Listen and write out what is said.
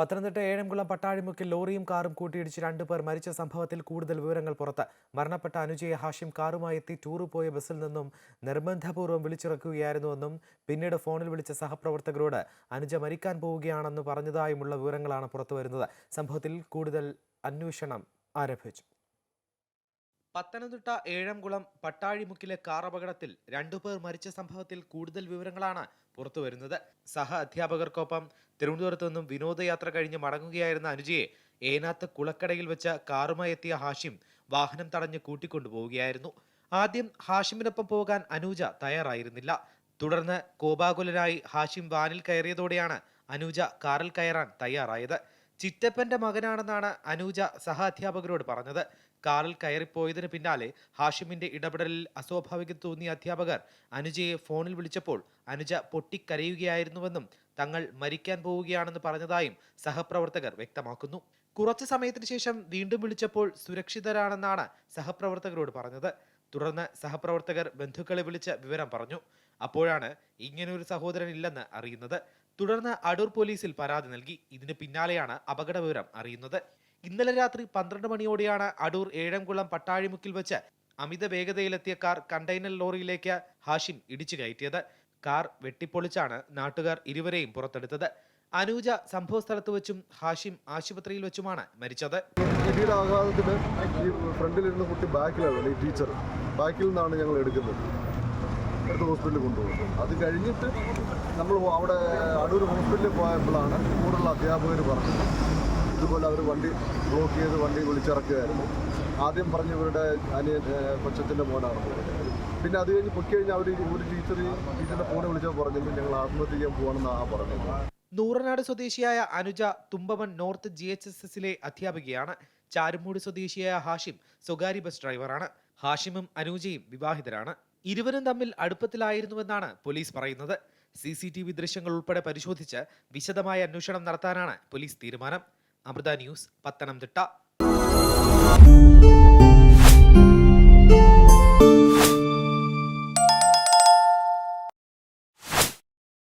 പത്തനംതിട്ട ഏഴംകുളം പട്ടാഴിമുക്കിൽ ലോറിയും കാറും കൂട്ടിയിടിച്ച് രണ്ടുപേർ മരിച്ച സംഭവത്തിൽ കൂടുതൽ വിവരങ്ങൾ പുറത്ത്. മരണപ്പെട്ട അനുജയെ ഹാഷിം കാറുമായി എത്തി ടൂറ് പോയ ബസ്സിൽ നിന്നും നിർബന്ധപൂർവം വിളിച്ചിറക്കുകയായിരുന്നുവെന്നും പിന്നീട് ഫോണിൽ വിളിച്ച സഹപ്രവർത്തകരോട് അനുജ മരിക്കാൻ പോവുകയാണെന്ന് പറഞ്ഞതായുമുള്ള വിവരങ്ങളാണ് പുറത്തുവരുന്നത്. സംഭവത്തിൽ കൂടുതൽ അന്വേഷണം ആരംഭിച്ചു. പത്തനംതിട്ട ഏഴംകുളം പട്ടാഴിമുക്കിലെ കാർ അപകടത്തിൽ രണ്ടുപേർ മരിച്ച സംഭവത്തിൽ കൂടുതൽ വിവരങ്ങളാണ് പുറത്തുവരുന്നത്. സഹ അധ്യാപകർക്കൊപ്പം തിരുവനന്തപുരത്തു നിന്നും വിനോദയാത്ര കഴിഞ്ഞ് മടങ്ങുകയായിരുന്ന അനുജയെ ഏനാത്ത് കുളക്കടയിൽ വെച്ച കാറുമായി എത്തിയ ഹാഷിം വാഹനം തടഞ്ഞ് കൂട്ടിക്കൊണ്ടുപോവുകയായിരുന്നു. ആദ്യം ഹാഷിമിനൊപ്പം പോകാൻ അനൂജ തയ്യാറായിരുന്നില്ല. തുടർന്ന് കോപാകുലനായി ഹാഷിം വാനിൽ കയറിയതോടെയാണ് അനൂജ കാറിൽ കയറാൻ തയ്യാറായത്. ചിറ്റപ്പന്റെ മകനാണെന്നാണ് അനൂജ സഹാധ്യാപകരോട് പറഞ്ഞത്. കാറിൽ കയറിപ്പോയതിന് പിന്നാലെ ഹാഷിമിന്റെ ഇടപെടലിൽ അസ്വാഭാവികം തോന്നിയ അധ്യാപകർ അനുജയെ ഫോണിൽ വിളിച്ചപ്പോൾ അനുജ പൊട്ടിക്കരയുകയായിരുന്നുവെന്നും തങ്ങൾ മരിക്കാൻ പോവുകയാണെന്ന് പറഞ്ഞതായും സഹപ്രവർത്തകർ വ്യക്തമാക്കുന്നു. കുറച്ചു സമയത്തിന് ശേഷം വീണ്ടും വിളിച്ചപ്പോൾ സുരക്ഷിതരാണെന്നാണ് സഹപ്രവർത്തകരോട് പറഞ്ഞത്. തുടർന്ന് സഹപ്രവർത്തകർ ബന്ധുക്കളെ വിളിച്ച് വിവരം പറഞ്ഞു. അപ്പോഴാണ് ഇങ്ങനൊരു സഹോദരൻ ഇല്ലെന്ന് അറിയുന്നത്. തുടർന്ന് അടൂർ പോലീസിൽ പരാതി നൽകി. ഇതിന് പിന്നാലെയാണ് അപകട വിവരം അറിയുന്നത്. ഇന്നലെ രാത്രി പന്ത്രണ്ട് മണിയോടെയാണ് അടൂർ ഏഴംകുളം പട്ടാഴിമുക്കിൽ വെച്ച് അമിത വേഗതയിലെത്തിയ കാർ കണ്ടെയ്നർ ലോറിയിലേക്ക് ഹാഷിം ഇടിച്ചു കയറ്റിയത്. കാർ വെട്ടിപ്പൊളിച്ചാണ് നാട്ടുകാർ ഇരുവരെയും പുറത്തെടുത്തത്. അനൂജ സംഭവസ്ഥലത്ത് വെച്ചും ഹാഷിം ആശുപത്രിയിൽ വെച്ചുമാണ് മരിച്ചത്. ഇടിയുടെ ആഘാതത്തിന് ഈ ഫ്രണ്ടിലിരുന്ന കുട്ടി ബാക്കിലാണ് ഈ ടീച്ചർ. ബാക്കിൽ നിന്നാണ് ഞങ്ങൾ എടുക്കുന്നത്. എടുത്ത് ഹോസ്പിറ്റലിൽ കൊണ്ടുപോകും. അത് കഴിഞ്ഞിട്ട് നമ്മൾ അവിടെ അടൂർ ഹോസ്പിറ്റലിൽ പോയപ്പോഴാണ് കൂടുതലുള്ള അധ്യാപകർ പറഞ്ഞത്. ഇതുപോലെ അവർ വണ്ടി ബ്ലോക്ക് ചെയ്ത് വണ്ടി വിളിച്ചിറക്കുകയായിരുന്നു. ആദ്യം പറഞ്ഞ് ഇവരുടെ അനിയൻ കൊച്ചത്തിന്റെ മോനാണ് പിന്നെ അത് കഴിഞ്ഞ് പൊക്കി കഴിഞ്ഞാൽ അവർ ഒരു ടീച്ചർ ടീച്ചറിന്റെ ഫോണിൽ വിളിച്ചാൽ പറഞ്ഞത് ഞങ്ങൾ ആത്മഹത്യ ചെയ്യാൻ പോകണമെന്നാണ് പറഞ്ഞത്. നൂറനാട് സ്വദേശിയായ Anuja Thumbavan north G H S എസിലെ അധ്യാപികയാണ്. ചാരുമൂട് സ്വദേശിയായ ഹാഷിം സ്വകാര്യ ബസ് ഡ്രൈവറാണ്. ഹാഷിമും അനൂജയും വിവാഹിതരാണ്. ഇരുവരും തമ്മിൽ അടുപ്പത്തിലായിരുന്നുവെന്നാണ് പോലീസ് പറയുന്നത്. സി സി ടി വി ദൃശ്യങ്ങൾ ഉൾപ്പെടെ പരിശോധിച്ച് വിശദമായ അന്വേഷണം നടത്താനാണ് പോലീസ് തീരുമാനം. അമൃത ന്യൂസ് പത്തനംതിട്ട.